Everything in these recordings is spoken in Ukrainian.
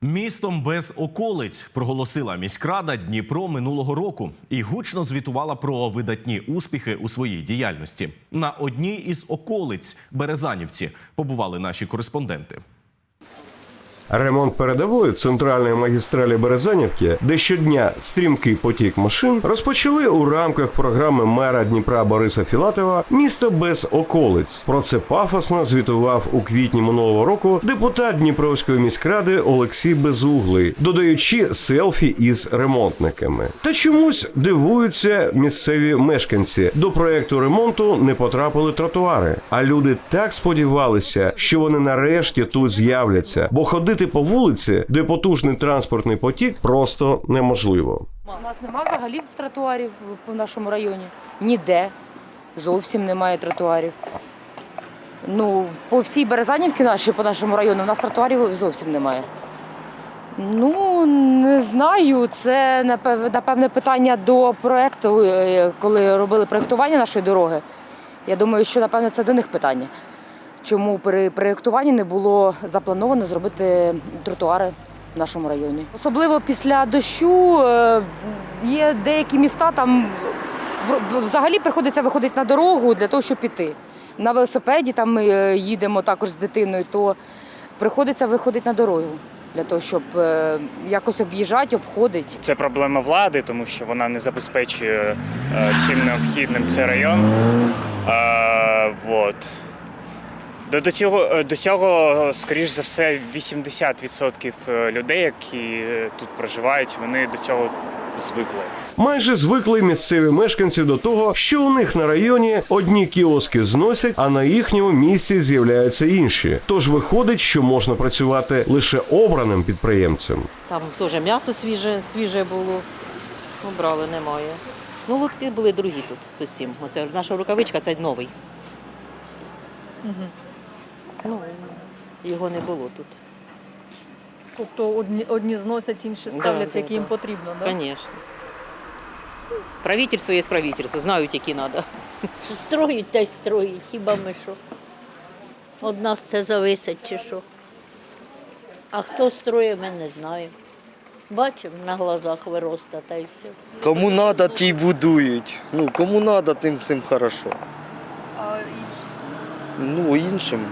Містом без околиць проголосила міськрада Дніпро минулого року і гучно звітувала про видатні успіхи у своїй діяльності. На одній із околиць Березанівці побували наші кореспонденти. Ремонт передової центральної магістралі Березанівки, де щодня стрімкий потік машин, розпочали у рамках програми мера Дніпра Бориса Філатова Місто без околиць. Про це пафосно звітував у квітні минулого року депутат Дніпровської міськради Олексій Безуглий, додаючи селфі із ремонтниками. Та чомусь дивуються місцеві мешканці. До проекту ремонту не потрапили тротуари. А люди так сподівалися, що вони нарешті тут з'являться, бо ходити по вулиці, де потужний транспортний потік, просто неможливо. У нас немає взагалі тротуарів в нашому районі. Ніде. Зовсім немає тротуарів. Ну, по всій Березанівці нашій, по нашому району, у нас тротуарів зовсім немає. Ну, не знаю. Це напевне питання до проекту, е, коли робили проєктування нашої дороги. Я думаю, що напевне це до них питання. Чому при проєктуванні не було заплановано зробити тротуари в нашому районі? Особливо після дощу е, є деякі міста, там взагалі приходиться виходити на дорогу для того, щоб піти. На велосипеді там ми е, їдемо також з дитиною, то приходиться виходити на дорогу для того, щоб е, якось об'їжджати, обходити. Це проблема влади, тому що вона не забезпечує всім необхідним цей район. Е, вот. До, до, цього, е, до цього, скоріш за все, 80% людей, які е, тут проживають, вони до цього звикли. Майже звикли місцеві мешканці до того, що у них на районі одні кіоски зносять, а на їхньому місці з'являються інші. Тож виходить, що можна працювати лише обраним підприємцем. Там теж м'ясо свіже, свіже було. Ну, брали, немає. Ну, лотки були другі тут зовсім. Оце наша рукавичка це новий. Ну, його не було тут. Тобто одні, одні зносять, інші ставлять, да, які їм да. потрібно, так? Звісно. Правительство є правительство, знають, які треба. Строїть та й строїть, хіба ми що? Од нас це зависить чи що. А хто строїть, ми не знаємо. Бачимо на глазах вироста та й все. Кому надо, ті й будують. Ну, кому надо, тим цим хорошо. А інші? Ну, іншим.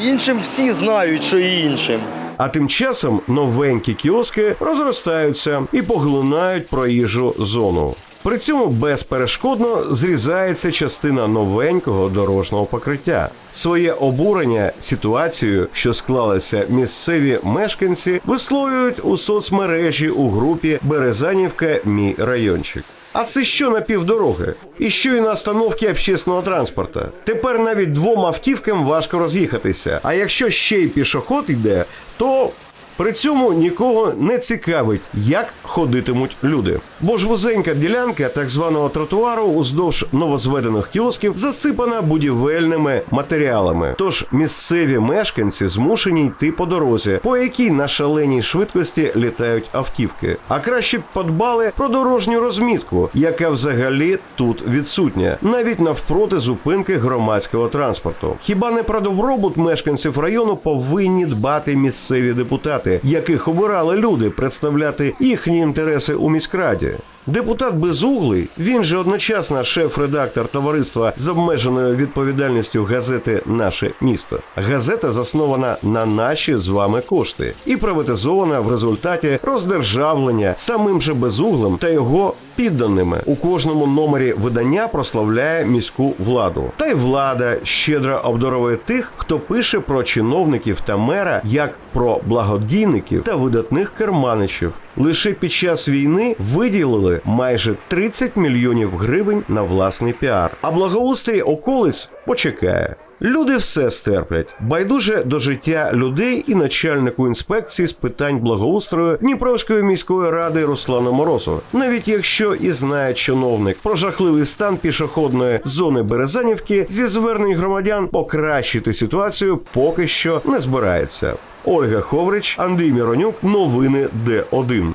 Іншим всі знають, що і іншим. А тим часом новенькі кіоски розростаються і поглинають проїжджу зону. При цьому безперешкодно зрізається частина новенького дорожнього покриття. Своє обурення ситуацією, що склалася місцеві мешканці, висловлюють у соцмережі у групі Березанівка Мій райончик. А це що на півдороги? І що і на остановки общественного транспорта. Тепер навіть двом автівкам важко роз'їхатися. А якщо ще й пішоход йде, то при цьому нікого не цікавить, як ходитимуть люди. Бо ж вузенька ділянка так званого тротуару уздовж новозведених кіосків засипана будівельними матеріалами. Тож місцеві мешканці змушені йти по дорозі, по якій на шаленій швидкості літають автівки. А краще б подбали про дорожню розмітку, яка взагалі тут відсутня, навіть навпроти зупинки громадського транспорту. Хіба не про добробут мешканців району повинні дбати місцеві депутати, яких обирали люди представляти їхні інтереси у міськраді? Депутат Безуглий, він же одночасно шеф-редактор товариства з обмеженою відповідальністю газети Наше місто. Газета заснована на наші з вами кошти і приватизована в результаті роздержавлення самим же безуглим та його підданими. У кожному номері видання прославляє міську владу. Та й влада щедро обдаровує тих, хто пише про чиновників та мера як про благодійників та видатних керманичів. Лише під час війни виділили майже 30 мільйонів гривень на власний піар. А благоустрій околиць почекає. Люди все стерплять. Байдуже до життя людей і начальнику інспекції з питань благоустрою Дніпровської міської ради Руслану Морозу. Навіть якщо і знає чиновник про жахливий стан пішохідної зони Березанівки зі звернень громадян покращити ситуацію поки що не збирається. Ольга Ховрич, Андрій Міронюк, новини Д1.